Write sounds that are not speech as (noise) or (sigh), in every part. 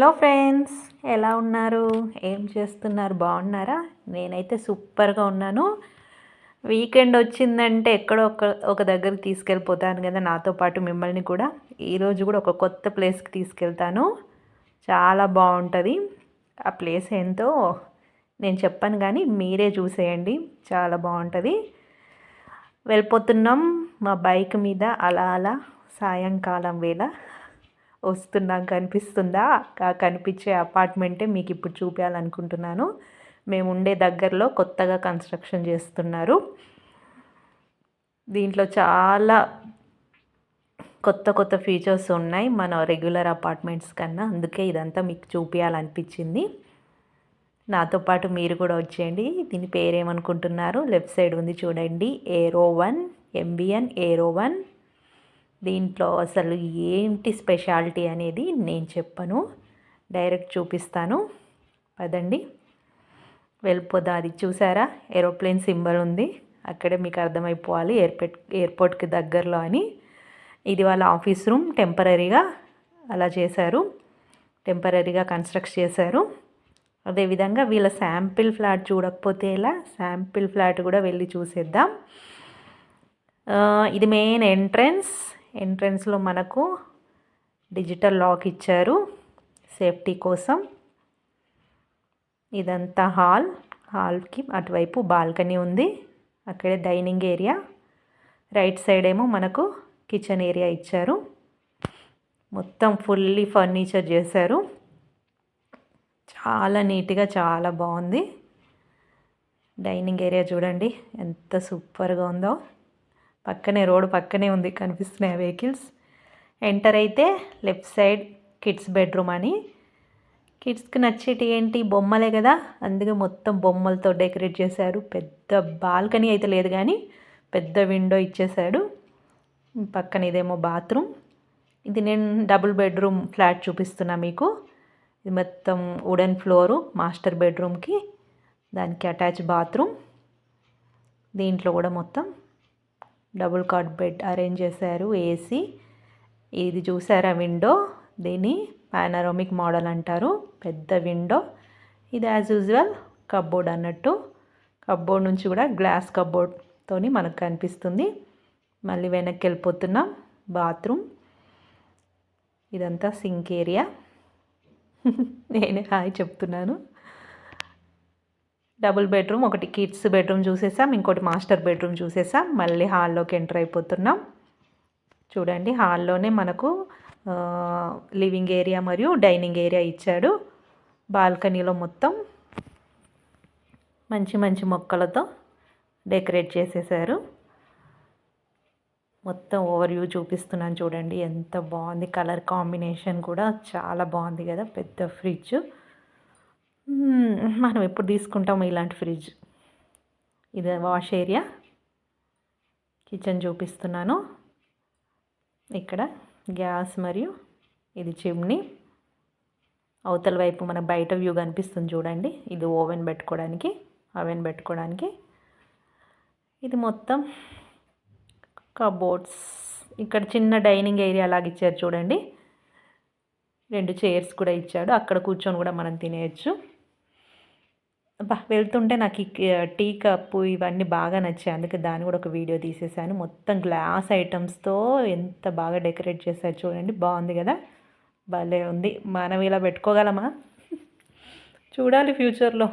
Hello friends ఎలా ఉన్నారు? ఏం చేస్తున్నారు? బాగున్నారా? నేనైతే సూపర్గా ఉన్నాను. వీకెండ్ వచ్చిందంటే ఎక్కడో ఒక ఒక దగ్గరికి తీసుకెళ్ళిపోతాను కదా నాతో పాటు మిమ్మల్ని కూడా. ఈరోజు కూడా ఒక కొత్త ప్లేస్కి తీసుకెళ్తాను. చాలా బాగుంటుంది. ఆ ప్లేస్ ఏంతో నేను చెప్పాను కానీ మీరే చూసేయండి. చాలా బాగుంటుంది. వెళ్ళిపోతున్నాం మా బైక్ మీద అలా అలా సాయంకాలం వేళ. వస్తున్నాం కనిపిస్తుందా కనిపించే అపార్ట్మెంటే మీకు ఇప్పుడు చూపించాలనుకుంటున్నాను మేము ఉండే దగ్గరలో కొత్తగా కన్స్ట్రక్షన్ చేస్తున్నారు. దీంట్లో చాలా కొత్త కొత్త ఫీచర్స్ ఉన్నాయి మన రెగ్యులర్ అపార్ట్మెంట్స్ కన్నా. అందుకే ఇదంతా మీకు చూపించాలనిపించింది నాతో పాటు మీరు కూడా వచ్చేయండి. దీని పేరేమనుకుంటున్నారు? లెఫ్ట్ సైడ్ ఉంది చూడండి. Aero One MBN Aero One. దీంట్లో అసలు ఏంటి స్పెషాలిటీ అనేది నేను చెప్పను. డైరెక్ట్ చూపిస్తాను. పదండి. వెళ్ళిపోదా అది చూసారా? ఏరోప్లేన్ సింబల్ ఉంది. అక్కడే మీకు అర్థమైపోవాలి ఎయిర్పోర్ట్ ఎయిర్పోర్ట్కి దగ్గరలో అని. ఇది వాళ్ళ ఆఫీస్ రూమ్ టెంపరీగా అలా చేశారు. టెంపరీగా కన్స్ట్రక్ట్ చేశారు. అదేవిధంగా వీళ్ళ శాంపిల్ ఫ్లాట్ చూడకపోతే ఇలా శాంపిల్ ఫ్లాట్ కూడా వెళ్ళి చూసేద్దాం. ఇది మెయిన్ ఎంట్రన్స్. ఎంట్రన్స్లో మనకు డిజిటల్ లాక్ ఇచ్చారు. సేఫ్టీ కోసం. ఇదంతా హాల్. హాల్కి అటువైపు బాల్కనీ ఉంది. అక్కడే డైనింగ్ ఏరియా. రైట్ సైడ్ ఏమో మనకు కిచెన్ ఏరియా ఇచ్చారు. మొత్తం ఫుల్లీ ఫర్నిచర్ చేశారు. చాలా నీట్గా చాలా బాగుంది. డైనింగ్ ఏరియా చూడండి. ఎంత సూపర్గా ఉందో. పక్కనే రోడ్డు పక్కనే ఉంది కనిపిస్తున్నాయి వెహికల్స్. ఎంటర్ అయితే లెఫ్ట్ సైడ్ కిడ్స్ బెడ్రూమ్ అని. కిడ్స్కి నచ్చేటి ఏంటి? బొమ్మలే కదా. అందుకే మొత్తం బొమ్మలతో డెకరేట్ చేశారు. పెద్ద బాల్కనీ అయితే లేదు కానీ పెద్ద విండో ఇచ్చేశాడు. పక్కన ఇదేమో బాత్రూమ్. ఇది నేను డబుల్ బెడ్రూమ్ ఫ్లాట్ చూపిస్తున్నా మీకు. ఇది మొత్తం వుడెన్ ఫ్లోరు మాస్టర్ బెడ్రూమ్కి. దానికి అటాచ్ బాత్రూమ్. దీంట్లో కూడా మొత్తం డబుల్ కాట్ బెడ్ అరేంజ్ చేశారు ఏసీ ఇది చూసారా విండో? దీన్ని పానరోమిక్ మోడల్ అంటారు. పెద్ద విండో. ఇది యాజ్ యూజువల్ కబ్బోర్డ్ అన్నట్టు. కబ్బోర్డ్ నుంచి కూడా గ్లాస్ కబ్బోర్డ్తోని మనకు కనిపిస్తుంది. మళ్ళీ వెనక్కి వెళ్ళిపోతున్నాం. బాత్రూమ్. ఇదంతా సింక్ ఏరియా. (laughs) నేను హాయ్ చెప్తున్నాను. డబుల్ బెడ్రూమ్ ఒకటి కిడ్స్ బెడ్రూమ్ చూసేసాం ఇంకోటి మాస్టర్ బెడ్రూమ్ చూసేసాం. మళ్ళీ హాల్లోకి ఎంటర్ అయిపోతున్నాం. చూడండి హాల్లోనే మనకు లివింగ్ ఏరియా మరియు డైనింగ్ ఏరియా ఇచ్చాడు. బాల్కనీలో మొత్తం మంచి మంచి మొక్కలతో డెకరేట్ చేసేసారు. మొత్తం ఓవర్ వ్యూ చూపిస్తున్నాను చూడండి ఎంత బాగుంది. కలర్ కాంబినేషన్ కూడా చాలా బాగుంది కదా పెద్ద ఫ్రిడ్జ్. మనం ఎప్పుడు తీసుకుంటాము ఇలాంటి ఫ్రిడ్జ్. ఇది వాష్ ఏరియా. కిచెన్ చూపిస్తున్నాను. ఇక్కడ గ్యాస్ మరియు ఇది చిమ్నీ. అవతల వైపు మన బయట వ్యూ కనిపిస్తుంది చూడండి. ఇది ఓవెన్ పెట్టుకోవడానికి అవెన్ పెట్టుకోవడానికి. ఇది మొత్తం కబోర్డ్స్. ఇక్కడ చిన్న డైనింగ్ ఏరియా లాగా ఇచ్చారు చూడండి. రెండు చైర్స్ కూడా ఇచ్చాడు. అక్కడ కూర్చొని కూడా మనం తినేయచ్చు. బా వెళ్తుంటే నాకు ఈ టీ కప్పు ఇవన్నీ బాగా నచ్చాయి. అందుకే దాన్ని కూడా ఒక వీడియో తీసేసాను. మొత్తం గ్లాస్ ఐటమ్స్తో ఎంత బాగా డెకరేట్ చేశారు చూడండి. బాగుంది కదా? భలే ఉంది. మనం ఇలా పెట్టుకోగలమా? చూడాలి ఫ్యూచర్లో.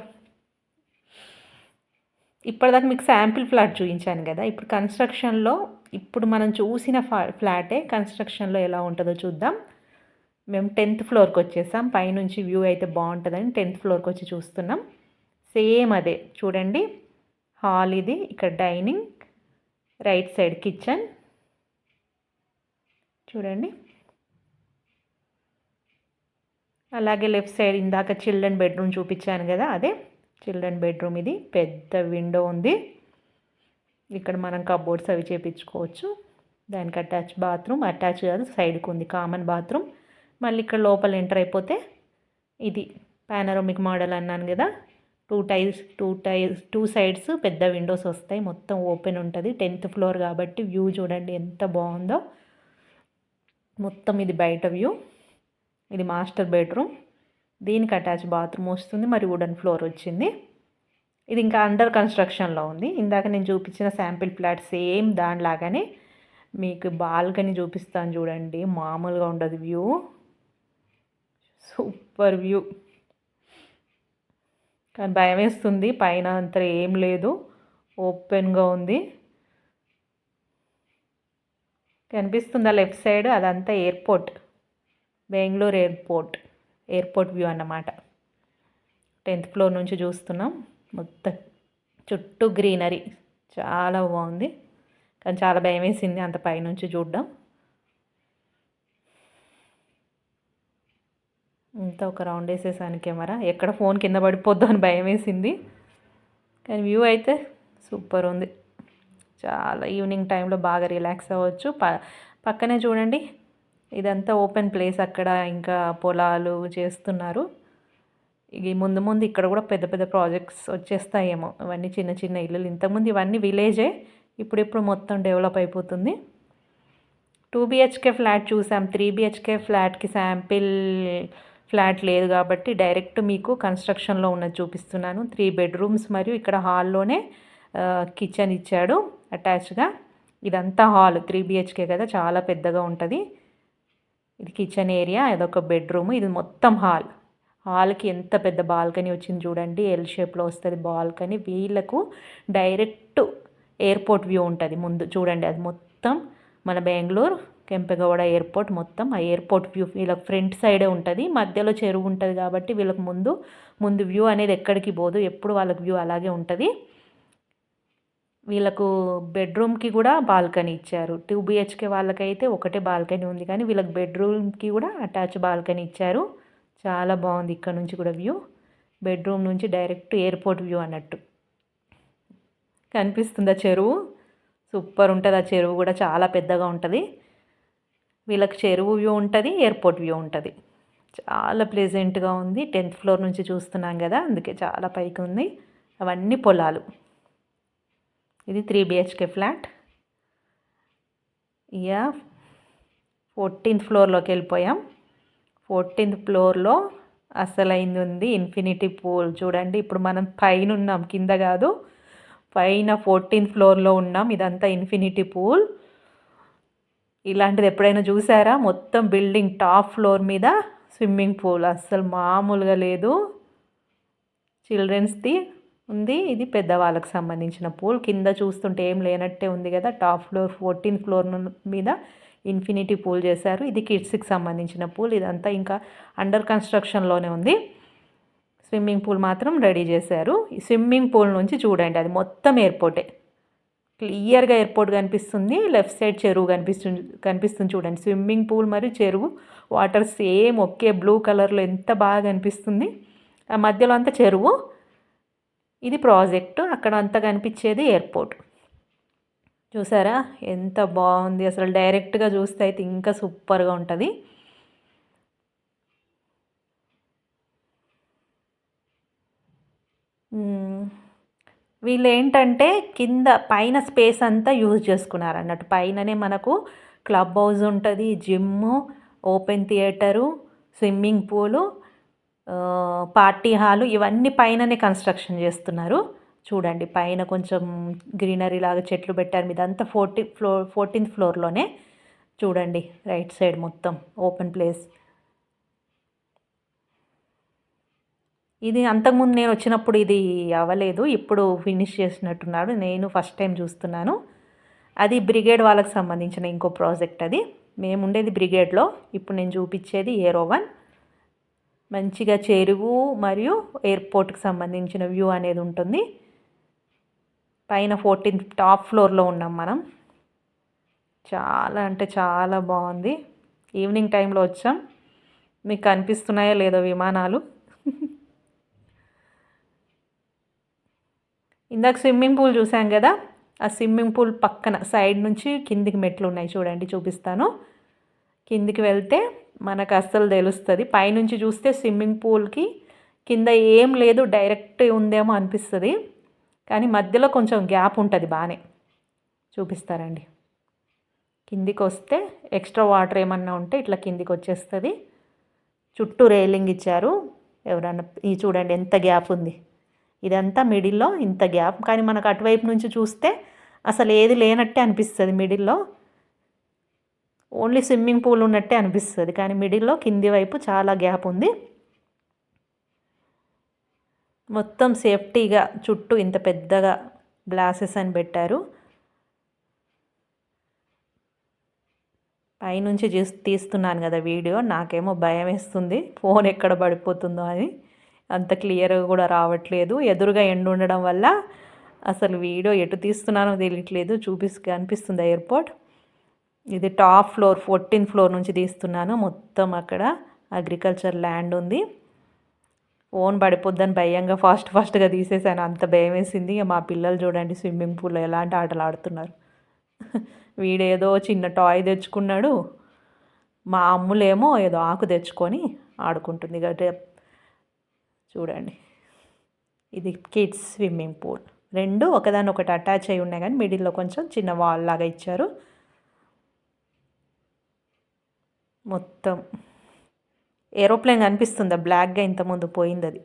ఇప్పటిదాకా మీకు శాంపిల్ ఫ్లాట్ చూపించాను కదా? ఇప్పుడు కన్స్ట్రక్షన్లో ఇప్పుడు మనం చూసిన ఫ్లాటే కన్స్ట్రక్షన్లో ఎలా ఉంటుందో చూద్దాం. మేము టెన్త్ ఫ్లోర్కి వచ్చేసాం. పైనుంచి వ్యూ అయితే బాగుంటుందని టెన్త్ ఫ్లోర్కి వచ్చి చూస్తున్నాం. సేమ్ అదే. చూడండి. హాల్ ఇది. ఇక్కడ డైనింగ్. Right side kitchen. చూడండి. అలాగే లెఫ్ట్ సైడ్ ఇందాక చిల్డ్రన్ బెడ్రూమ్ చూపించాను కదా అదే. చిల్డ్రన్ బెడ్రూమ్ ఇది. పెద్ద విండో ఉంది. ఇక్కడ మనం కబోర్డ్స్ అవి చేపించుకోవచ్చు. దానికి అటాచ్ బాత్రూమ్. అటాచ్ కాదు సైడ్కి ఉంది. Common bathroom. మళ్ళీ ఇక్కడ లోపల ఎంటర్ అయిపోతే ఇది. పానరోమిక్ మోడల్ అన్నాను కదా. Two tiers two tiers two sides పెద్ద విండోస్ వస్తాయి. మొత్తం ఓపెన్ ఉంటుంది. టెన్త్ ఫ్లోర్ కాబట్టి వ్యూ చూడండి ఎంత బాగుందో. మొత్తం ఇది బయట వ్యూ. ఇది మాస్టర్ బెడ్రూమ్. దీనికి అటాచ్ బాత్రూమ్ వస్తుంది. మరి వుడెన్ ఫ్లోర్ వచ్చింది. ఇది ఇంకా అండర్ కన్స్ట్రక్షన్లో ఉంది. ఇందాక నేను చూపించిన శాంపిల్ ఫ్లాట్ సేమ్ దానిలాగానే మీకు బాల్కనీ చూపిస్తాను చూడండి. మామూలుగా ఉండదు వ్యూ. Super view. కానీ భయం వేస్తుంది. పైన అంత ఏం లేదు. ఓపెన్గా ఉంది. కనిపిస్తుందా లెఫ్ట్ సైడ్? అదంతా airport. Bengaluru airport. Airport view అన్నమాట. టెన్త్ ఫ్లోర్ నుంచి చూస్తున్నాం. మొత్తం చుట్టూ గ్రీనరీ. చాలా బాగుంది. కానీ చాలా భయం వేసింది అంత పైనుంచి చూడడం. ఇంత ఒక రౌండ్ వేసేసాను కెమెరా. ఎక్కడ ఫోన్ కింద పడిపోద్దు అని భయం వేసింది కానీ వ్యూ అయితే సూపర్ ఉంది. చాలా ఈవినింగ్ టైంలో బాగా రిలాక్స్ అవ్వచ్చు. ప పక్కనే చూడండి. ఇదంతా ఓపెన్ ప్లేస్ అక్కడ ఇంకా పొలాలు చేస్తున్నారు. ఇక ముందు ముందు ఇక్కడ కూడా పెద్ద పెద్ద ప్రాజెక్ట్స్ వచ్చేస్తాయేమో. ఇవన్నీ చిన్న చిన్న ఇల్లులు. ఇంతకుముందు ఇవన్నీ విలేజే. ఇప్పుడిప్పుడు మొత్తం డెవలప్ అయిపోతుంది. టూ బిహెచ్కే ఫ్లాట్ చూసాం. త్రీ బిహెచ్కే ఫ్లాట్కి శాంపిల్ ఫ్లాట్ లేదు కాబట్టి డైరెక్ట్ మీకు కన్స్ట్రక్షన్లో ఉన్నది చూపిస్తున్నాను. త్రీ బెడ్రూమ్స్ మరియు ఇక్కడ హాల్లోనే కిచెన్ ఇచ్చాడు అటాచ్గా. ఇదంతా హాల్ త్రీ బిహెచ్కే కదా చాలా పెద్దగా ఉంటుంది. ఇది కిచెన్ ఏరియా అదొక బెడ్రూమ్ ఇది మొత్తం హాల్. హాల్కి ఎంత పెద్ద బాల్కనీ వచ్చింది చూడండి ఎల్ షేప్లో వస్తుంది బాల్కనీ. వీళ్ళకు డైరెక్ట్ ఎయిర్పోర్ట్ వ్యూ ఉంటుంది ముందు చూడండి అది మొత్తం మన బెంగళూరు కెంపెగౌడ ఎయిర్పోర్ట్ మొత్తం. ఆ ఎయిర్పోర్ట్ వ్యూ వీళ్ళకి ఫ్రంట్ సైడే ఉంటుంది మధ్యలో చెరువు ఉంటుంది కాబట్టి వీళ్ళకి ముందు ముందు వ్యూ అనేది ఎక్కడికి పోదు ఎప్పుడు వాళ్ళకి వ్యూ అలాగే ఉంటుంది. వీళ్ళకు బెడ్రూమ్కి కూడా బాల్కనీ ఇచ్చారు. టూ బిహెచ్కే వాళ్ళకైతే ఒకటే బాల్కనీ ఉంది కానీ వీళ్ళకి బెడ్రూమ్కి కూడా అటాచ్ బాల్కనీ ఇచ్చారు. చాలా బాగుంది ఇక్కడ నుంచి కూడా వ్యూ. బెడ్రూమ్ నుంచి డైరెక్ట్ ఎయిర్పోర్ట్ వ్యూ అన్నట్టు. కనిపిస్తుంది ఆ చెరువు. సూపర్ ఉంటుంది ఆ చెరువు కూడా చాలా పెద్దగా ఉంటుంది. వీళ్ళకి చెరువు వ్యూ ఉంటుంది ఎయిర్పోర్ట్ వ్యూ ఉంటుంది. చాలా ప్లెజెంట్గా ఉంది. టెన్త్ ఫ్లోర్ నుంచి చూస్తున్నాం కదా అందుకే చాలా పైకి ఉంది. అవన్నీ పొలాలు. ఇది three BHK flat. Yeah fourteenth ఫ్లోర్లోకి వెళ్ళిపోయాం. ఫోర్టీన్త్ ఫ్లోర్లో అసలైంది ఉంది ఇన్ఫినిటీ పూల్. చూడండి ఇప్పుడు మనం పైన ఉన్నాం కింద కాదు. పైన ఫోర్టీన్త్ ఫ్లోర్లో ఉన్నాం. ఇదంతా ఇన్ఫినిటీ పూల్. ఇలాంటిది ఎప్పుడైనా చూసారా? మొత్తం బిల్డింగ్ టాప్ ఫ్లోర్ మీద స్విమ్మింగ్ పూల్. అస్సలు మామూలుగా లేదు. చిల్డ్రన్స్ది ఉంది. ఇది పెద్దవాళ్ళకి సంబంధించిన పూల్. కింద చూస్తుంటే ఏం లేనట్టే ఉంది కదా. టాప్ ఫ్లోర్ ఫోర్టీన్త్ ఫ్లోర్ మీద ఇన్ఫినిటీ పూల్ చేశారు. ఇది కిడ్స్కి సంబంధించిన పూల్. ఇదంతా ఇంకా అండర్ కన్స్ట్రక్షన్లోనే ఉంది. స్విమ్మింగ్ పూల్ మాత్రం రెడీ చేశారు. ఈ స్విమ్మింగ్ పూల్ నుంచి చూడండి. అది మొత్తం ఎయిర్పోర్టే. క్లియర్గా ఎయిర్పోర్ట్ కనిపిస్తుంది లెఫ్ట్ సైడ్ చెరువు కనిపిస్తుంది కనిపిస్తుంది చూడండి. స్విమ్మింగ్ పూల్ మరియు చెరువు. వాటర్ సేమ్ ఒకే బ్లూ కలర్లో ఎంత బాగా కనిపిస్తుంది. ఆ మధ్యలో అంతా చెరువు. ఇది ప్రాజెక్టు. అక్కడ అంతా కనిపించేది ఎయిర్పోర్ట్. చూసారా? ఎంత బాగుంది. అసలు డైరెక్ట్గా చూస్తే అయితే ఇంకా సూపర్గా ఉంటుంది. వీళ్ళు ఏంటంటే కింద పైన స్పేస్ అంతా యూజ్ చేసుకున్నారు అన్నట్టు. పైననే మనకు క్లబ్ హౌస్ ఉంటుంది gym open theatre swimming pool party hall ఇవన్నీ పైననే కన్స్ట్రక్షన్ చేస్తున్నారు. చూడండి పైన కొంచెం గ్రీనరీ లాగా చెట్లు పెట్టారు. మీద అంతా ఫోర్టీ ఫ్లోర్ ఫోర్టీన్త్ ఫ్లోర్లోనే. చూడండి రైట్ సైడ్ మొత్తం ఓపెన్ ప్లేస్. ఇది అంతకుముందు నేను వచ్చినప్పుడు ఇది అవ్వలేదు ఇప్పుడు ఫినిష్ చేసినట్టున్నాడు నేను ఫస్ట్ టైం చూస్తున్నాను. అది బ్రిగేడ్ వాళ్ళకి సంబంధించిన ఇంకో ప్రాజెక్ట్ అది. మేము ఉండేది బ్రిగేడ్లో ఇప్పుడు నేను చూపించేది ఏరోవన్ మంచిగా చెరువు మరియు ఎయిర్పోర్ట్కి సంబంధించిన వ్యూ అనేది ఉంటుంది. పైన ఫోర్టీన్త్ టాప్ ఫ్లోర్లో ఉన్నాం మనం. చాలా అంటే చాలా బాగుంది. ఈవినింగ్ టైంలో వచ్చాం. మీకు కనిపిస్తున్నాయో లేదో విమానాలు? ఇందాక స్విమ్మింగ్ పూల్ చూసాం కదా ఆ స్విమ్మింగ్ పూల్ పక్కన సైడ్ నుంచి కిందికి మెట్లు ఉన్నాయి చూడండి చూపిస్తాను. కిందికి వెళ్తే మనకు అస్సలు తెలుస్తుంది. పైనుంచి చూస్తే స్విమ్మింగ్ పూల్కి కింద ఏం లేదు డైరెక్ట్ ఉందేమో అనిపిస్తుంది. కానీ మధ్యలో కొంచెం గ్యాప్ ఉంటుంది బాగానే చూపిస్తారండి. కిందికి వస్తే ఎక్స్ట్రా వాటర్ ఏమన్నా ఉంటే ఇట్లా కిందికి వచ్చేస్తుంది చుట్టూ రైలింగ్ ఇచ్చారు. ఎవరన్నా ఈ చూడండి ఎంత గ్యాప్ ఉంది. ఇదంతా మిడిల్లో ఇంత గ్యాప్. కానీ మనకు అటువైపు నుంచి చూస్తే అసలు ఏది లేనట్టే అనిపిస్తుంది మిడిల్లో. ఓన్లీ స్విమ్మింగ్ పూల్ ఉన్నట్టే అనిపిస్తుంది. కానీ మిడిల్లో కింది వైపు చాలా గ్యాప్ ఉంది. మొత్తం సేఫ్టీగా చుట్టూ ఇంత పెద్దగా గ్లాసెస్ అని పెట్టారు. పైనుంచి చూసి తీస్తున్నాను కదా వీడియో. నాకేమో భయం వేస్తుంది. ఫోన్ ఎక్కడ పడిపోతుందో అని. అంత క్లియర్గా కూడా రావట్లేదు. ఎదురుగా ఎండు ఉండడం వల్ల అసలు వీడియో ఎటు తీస్తున్నానో తెలియట్లేదు. చూపిస్తు కనిపిస్తుంది ఎయిర్పోర్ట్. ఇది టాప్ ఫ్లోర్ ఫోర్టీన్త్ ఫ్లోర్ నుంచి తీస్తున్నాను. మొత్తం అక్కడ అగ్రికల్చర్ ల్యాండ్ ఉంది. ఫోన్ పడిపోద్దని భయంగా ఫాస్ట్ ఫాస్ట్గా తీసేసాను. అంత భయం వేసింది మా పిల్లలు చూడండి స్విమ్మింగ్ పూల్లో ఎలాంటి ఆటలు ఆడుతున్నారు. వీడేదో చిన్న టాయ్ తెచ్చుకున్నాడు. మా అమ్ములేమో ఏదో ఆకు తెచ్చుకొని ఆడుకుంటుంది. కాబట్టి చూడండి. ఇది కిడ్స్ స్విమ్మింగ్ పూల్. రెండు ఒకదాని ఒకటి అటాచ్ అయి ఉన్నాయి కానీ మిడిల్లో కొంచెం చిన్న వాల్ లాగా ఇచ్చారు. మొత్తం ఏరోప్లేన్ కనిపిస్తుందా? బ్లాక్గా ఇంతకుముందు పోయింది అది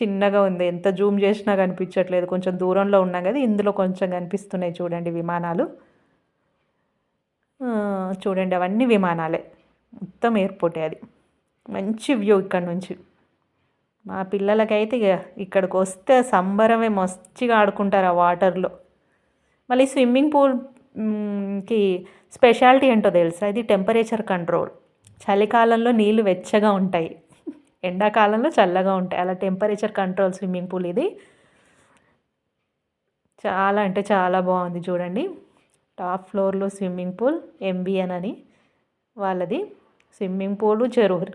చిన్నగా ఉంది. ఎంత జూమ్ చేసినా కనిపించట్లేదు. కొంచెం దూరంలో ఉన్నా కదా ఇందులో కొంచెం కనిపిస్తున్నాయి చూడండి విమానాలు. చూడండి అవన్నీ విమానాలే. మొత్తం ఎయిర్పోర్టే అది. మంచి వ్యూ ఇక్కడ నుంచి. మా పిల్లలకైతే ఇక ఇక్కడికి వస్తే సంబరమే మస్తుగా ఆడుకుంటారు ఆ వాటర్లో. మళ్ళీ స్విమ్మింగ్ పూల్కి స్పెషాలిటీ ఏంటో తెలుసా? ఇది టెంపరేచర్ కంట్రోల్. చలికాలంలో నీళ్ళు వెచ్చగా ఉంటాయి. ఎండాకాలంలో చల్లగా ఉంటాయి. అలా టెంపరేచర్ కంట్రోల్ స్విమ్మింగ్ పూల్ ఇది. చాలా అంటే చాలా బాగుంది చూడండి. టాప్ ఫ్లోర్లో స్విమ్మింగ్ పూల్ ఎంబిఎన్ అని వాళ్ళది. స్విమ్మింగ్ పూలు చెరువు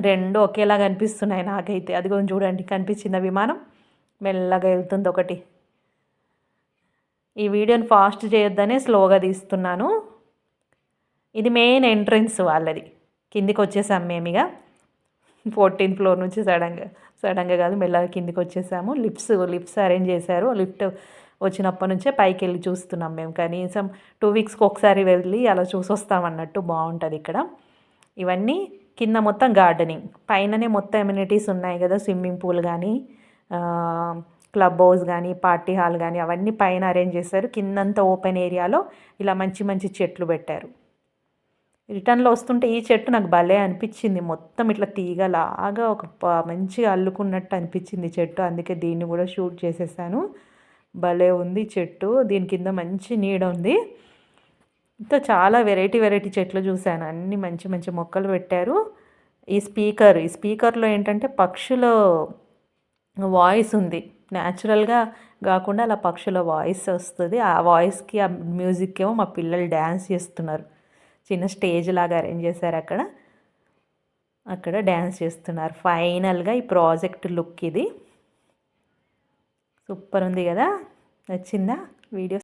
రెండు ఒకేలా కనిపిస్తున్నాయి నాకైతే. అది కొంచెం చూడండి కనిపించింది విమానం? మెల్లగా వెళ్తుంది ఒకటి. ఈ వీడియోని ఫాస్ట్ చేయొద్దనే స్లోగా తీస్తున్నాను. ఇది మెయిన్ ఎంట్రన్స్ వాళ్ళది. కిందికి వచ్చేసాం మేము ఇక. ఫోర్టీన్త్ ఫ్లోర్ నుంచి సడన్గా సడన్గా కాదు మెల్లగా కిందికి వచ్చేసాము. లిప్స్ లిప్స్ అరేంజ్ చేశారు. లిఫ్ట్ వచ్చినప్పటి నుంచే పైకి వెళ్ళి చూస్తున్నాం మేము. కనీసం టూ వీక్స్కి ఒకసారి వెళ్ళి అలా చూసి వస్తామన్నట్టు బాగుంటుంది ఇక్కడ. ఇవన్నీ కింద మొత్తం గార్డెనింగ్. పైననే మొత్తం ఎమ్యూనిటీస్ ఉన్నాయి కదా స్విమ్మింగ్ పూల్ కానీ క్లబ్ హౌస్ కానీ పార్టీ హాల్ కానీ అవన్నీ పైన అరేంజ్ చేశారు. కిందంతా ఓపెన్ ఏరియాలో ఇలా మంచి మంచి చెట్లు పెట్టారు. రిటర్న్లో వస్తుంటే ఈ చెట్టు నాకు భలే అనిపించింది. మొత్తం ఇట్లా తీగలాగా ఒక మంచిగా అల్లుకున్నట్టు అనిపించింది చెట్టు. అందుకే దీన్ని కూడా షూట్ చేసేసాను. భలే ఉంది చెట్టు. దీని కింద మంచి నీడ ఉంది. ఇంకా చాలా వెరైటీ వెరైటీ చెట్లు చూశాను. అన్ని మంచి మంచి మొక్కలు పెట్టారు. ఈ స్పీకర్ ఈ స్పీకర్లో ఏంటంటే పక్షుల వాయిస్ ఉంది. న్యాచురల్గా కాకుండా అలా పక్షుల వాయిస్ వస్తుంది. ఆ వాయిస్కి ఆ మ్యూజిక్ ఏమో మా పిల్లలు డ్యాన్స్ చేస్తున్నారు. చిన్న స్టేజ్ లాగా అరేంజ్ చేశారు అక్కడ. అక్కడ డ్యాన్స్ చేస్తున్నారు. ఫైనల్గా ఈ ప్రాజెక్ట్ లుక్ ఇది. సూపర్ ఉంది కదా? నచ్చిందా? వీడియో